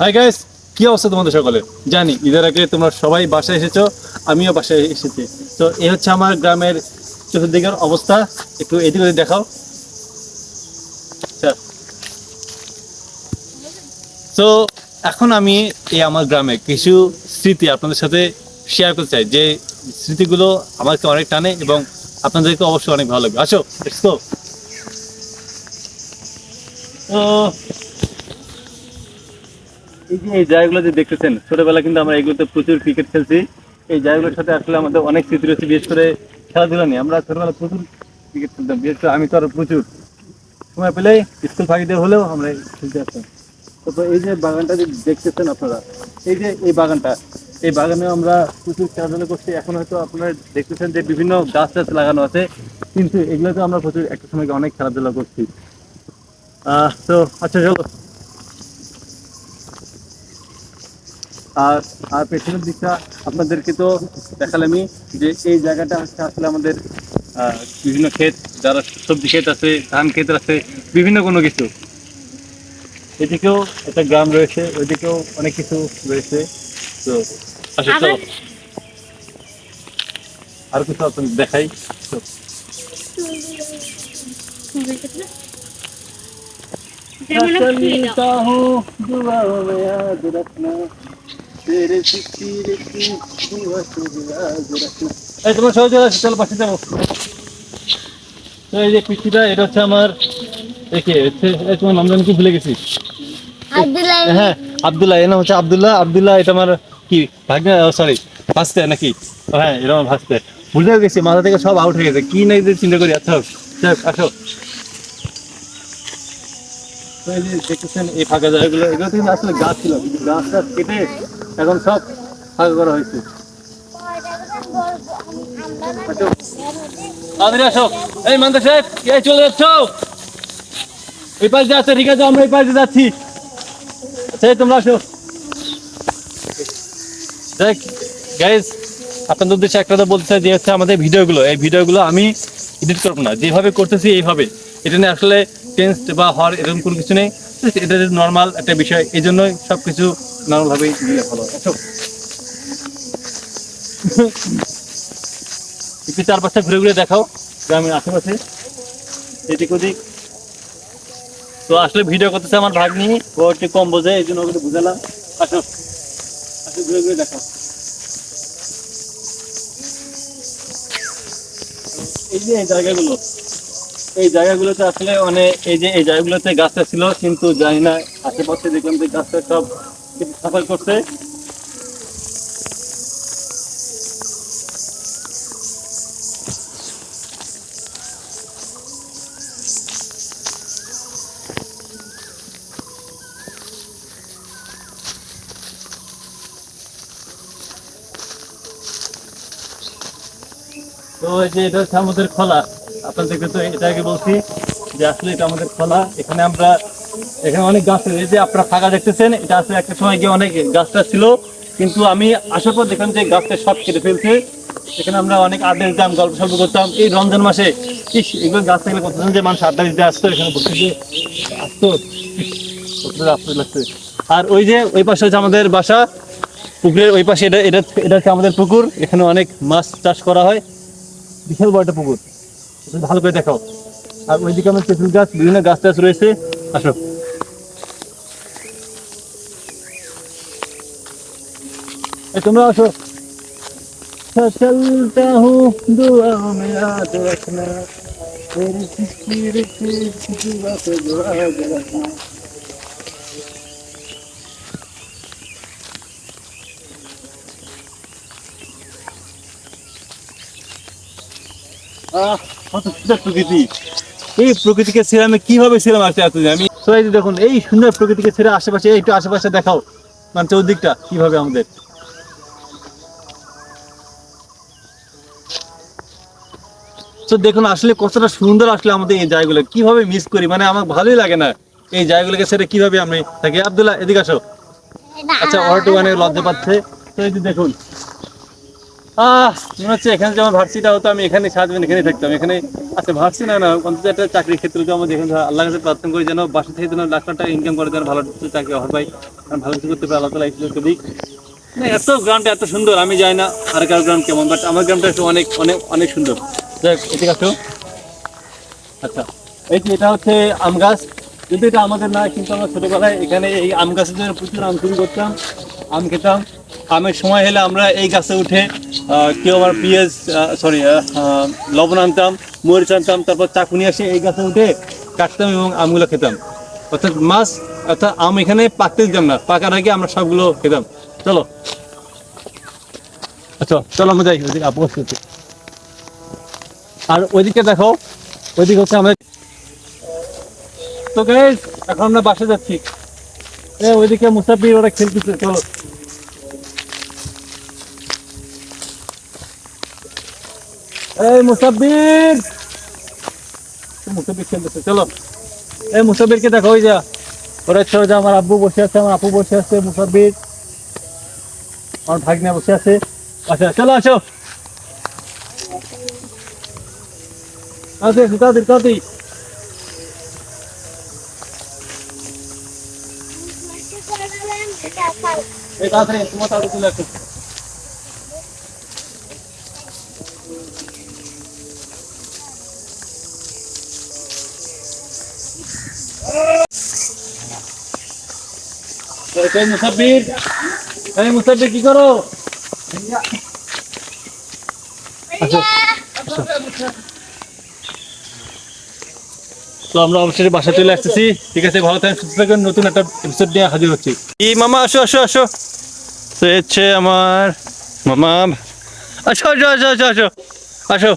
Hi guys কি অবস্থা তোমাদের সকলে? জানি, ঈদের আগে তোমরা সবাই বাসায় এসেছ, আমিও বাসায় এসেছি। তো এই হচ্ছে আমার গ্রামের চতুর্দিকের অবস্থা, একটু এদিক ওদিক দেখাও। তো এখন আমি এই আমার গ্রামে কিছু স্মৃতি আপনাদের সাথে শেয়ার করতে চাই, যে স্মৃতিগুলো আমাকে অনেক টানে এবং আপনাদেরকে অবশ্যই অনেক ভালো লাগবে আসো তো এই জায়গাগুলো যে দেখতেছেন ছোটবেলা কিন্তু আমরা এগুলোতে প্রচুর ক্রিকেট খেলছি। এই জায়গাগুলোর সাথে আসলে আমাদের অনেক স্মৃতি রয়েছে, বিশেষ করে খেলাধুলা নিয়ে। আমরা ছোটবেলা প্রচুর ক্রিকেট খেলতাম, বিশেষ করে আমি তো আরও প্রচুর। সময় পেলেই স্কুল ফাঁকি দিয়ে হলেও আমরা খেলতে আসতাম। তারপর এই যে বাগানটা যে দেখতেছেন আপনারা, এই যে এই বাগানটা, এই বাগানে আমরা প্রচুর খেলাধুলা করছি। এখন হয়তো আপনারা দেখতেছেন যে বিভিন্ন গাছ টাছ লাগানো আছে, কিন্তু এগুলোতে আমরা প্রচুর একটা সময় অনেক খেলাধুলা করছি। তো আচ্ছা চলো। আর আর পেছনের দিকটা আপনাদেরকে তো দেখালামই যে এই জায়গাটা হচ্ছে আসলে আমাদের আহ, বিভিন্ন ক্ষেত যারা সবজি ক্ষেত আছে ধান ক্ষেত আছে বিভিন্ন কোনো কিছু এদিকেও একটা গ্রাম রয়েছে ওইদিকেও অনেক কিছু রয়েছে তো আচ্ছা চলো আবার- আর কিছু আপনাদের দেখাই তো যেমন খেয়ে দাও। चलता हूँ दुआओं में याद रखना এই তোমার সবাই চলে আসো চলো পাশে যাব। তো এই যে পিচ্ছিটা এটা হচ্ছে আমার দেখে এই তোমার নাম জানি কি ভুলে গেছি। হ্যাঁ আব্দুল্লাহ এর নাম হচ্ছে আব্দুল্লাহ। আব্দুল্লাহ এটা আমার কি ভাগ্নে? সরি ভাসতে নাকি? হ্যাঁ এটা আমার ভাসতে। ভুলে গেছি মাথা থেকে সব আউট হয়ে গেছে। কি নাই যে চিন্তা করি আচ্ছা যাক আসো। এই দেখতেছেন এই ফাঁকা জায়গাগুলো এগুলো আসলে গাছ ছিল কিন্তু গাছ টাছ কেটে এখন সব ফাঁকা করা হয়েছে। তাড়াতাড়ি আসো। এই মান্তা সাহেব এই চলে যাচ্ছ? এই পাশে যাচ্ছে ঠিক আছে, আমরা এই পাশে যাচ্ছি। আচ্ছা তোমরা আসো। দেখ গাইজ আপনাদের উদ্দেশ্যে একটা কথা বলতে চাই, যে হচ্ছে আমাদের ভিডিওগুলো, এই ভিডিওগুলো আমি এডিট করব না। যেভাবে করতেছি, এইভাবে। এটা নিয়ে আসলে টেন্স বা হর এরকম কোনো কিছু নেই। এটা নর্মাল একটা বিষয়। এই জন্যই সব কিছু নর্মালভাবেই দিলে ভালো একটু চারপাশটা ঘুরে ঘুরে দেখাও, গ্রামের আশেপাশে। এদিক ওদিক। তো আসলে ভিডিও করতেছে আমার ভাগ্নি, ও একটু কম বোঝে, এই জন্য ওকে বুঝালাম। আসো। আসো, ঘুরে ঘুরে দেখাও। এই যে এই জায়গাগুলো। এই জায়গাগুলোতে আসলে মানে এই যে এই জায়গাগুলোতে গাছটা ছিল, কিন্তু জানি না, আশেপাশে দেখলাম যে গাছটা সব সাফাই করছে। তো এই যে এটা হচ্ছে আমাদের খোলা। আপনাদেরকে তো এটা আগে বলছি যে আসলে এটা আমাদের খোলা। এখানে আমরা এখানে অনেক গাছ। এই যে আপনারা ফাঁকা দেখতেছেন, এটা আসলে একটা সময় গিয়ে অনেক গাছটা ছিল। কিন্তু আমি আসার পর দেখলাম যে গাছটা সব কেটে ফেলছে। এখানে আমরা অনেক আড্ডা দিতাম গল্প সল্প করতাম। এই রমজান মাসে, ইস, এগুলো গাছ থাকলে কতজন যে মানুষ আড্ডা দিতে আসতো, এখানে বসে যে আসতো লাগছে। আর ওই যে, ওই পাশে হচ্ছে আমাদের বাসা। পুকুরের ওই পাশে এটা এটা এটা হচ্ছে আমাদের পুকুর। এখানে অনেক মাছ চাষ করা হয়। বিশাল বড় একটা পুকুর। ভালো করে দেখাও আর ওইদিকে আমার তেঁতুল গাছ বিভিন্ন গাছ টাছ রয়েছে আসো এই তোমরা আসো चलता हूँ दुआओं में याद रखना तेरी फिक्र की दुआ से याद रखना আহ কত সুন্দর প্রকৃতি। এই প্রকৃতিকে ছেড়ে আমি কীভাবে ছিলাম আসতে এতদিন আমি তো দেখুন এই সুন্দর প্রকৃতিকে ছেড়ে আশেপাশে একটু আশেপাশে দেখাও। মানে চৌদিকটা কীভাবে আমাদের। তো দেখুন আসলে কতটা সুন্দর আসলে আমাদের এই জায়গাগুলো। কীভাবে মিস করি? মানে আমার ভালোই লাগে না এই জায়গাগুলোকে ছেড়ে কীভাবে আমি থাকি। আবদুল্লাহ এদিকে আসো। আচ্ছা ওরা একটু অনেক লজ্জা পাচ্ছে। তো এই দেখুন আহ, মনে হচ্ছে এখানে যেমন ভার্সিটা হতো, আমি এখানে সারাদিন এখানে থাকতাম। এখানে আচ্ছা ভার্সি না না, অন্তত একটা চাকরির ক্ষেত্রে তো এখানে আল্লাহ কাছে প্রার্থনা করি যেন বাসা থেকে যেন লাখ টাকা ইনকাম করে, যেন ভালো চাকরি হয় ভাই আমি ভালো কিছু করতে পারি, আল্লাহ তালা একটু দিক। না, এত গ্রামটা এত সুন্দর, আমি জানি না আর কার গ্রাম কেমন বাট আমার গ্রামটা একটু অনেক অনেক অনেক সুন্দর। এদিকে আসো। আচ্ছা এই যে এটা হচ্ছে আম গাছ। কিন্তু এটা আমাদের না, কিন্তু আমরা ছোটবেলায় এখানে এই আম গাছের জন্য প্রচুর আম চুরি করতাম, আম খেতাম। আমের সময় হলে আমরা এই গাছে উঠে কেউ আমার পেঁয়াজ সরি লবণ আনতাম, মরিচ আনতাম, তারপর চাকু নিয়ে এসে এই গাছে উঠে কাটতাম এবং আমগুলো খেতাম। অর্থাৎ মাছ, অর্থাৎ আম এখানে পাকতে দিতাম না, পাকার আগে আমরা সবগুলো খেতাম। চলো। আচ্ছা চলো আমরা যাই ওইদিকে আপু আসছে। আর ওইদিকে দেখো, ওইদিকে হচ্ছে আমরা তো গাইস এখন আমরা বাসা যাচ্ছি। ওইদিকে মুসাফির ওরা খেলতেছে, চলো। এই মুসাফির মুসাফির খেলতেছে চলো। এই মুসাফিরকে দেখো, ওই যা, ওরা ছোট আমার আব্বু বসে আছে, আমার আপু বসে আছে মুসাফির আমার ভাগ্না বসে আছে। আচ্ছা চলো আসো। তাড়াতাড়ি তাড়াতাড়ি তাড়াতাড়ি। এই তাড়াতাড়ি তোমার তাড়াতাড়ি চলে আসো। এই মুসাফির? এই মুসাফির, কি করো? তো আমরা অবশ্যই বাসা চলে আসতেছি। ঠিক আছে, ভালো থাকেন নতুন একটা এপিসোড নিয়ে হাজির হচ্ছি। এই মামা, আসো আসো আসো। তো হচ্ছে আমার মামা। আসো আসো আসো আসো আসো। আসো।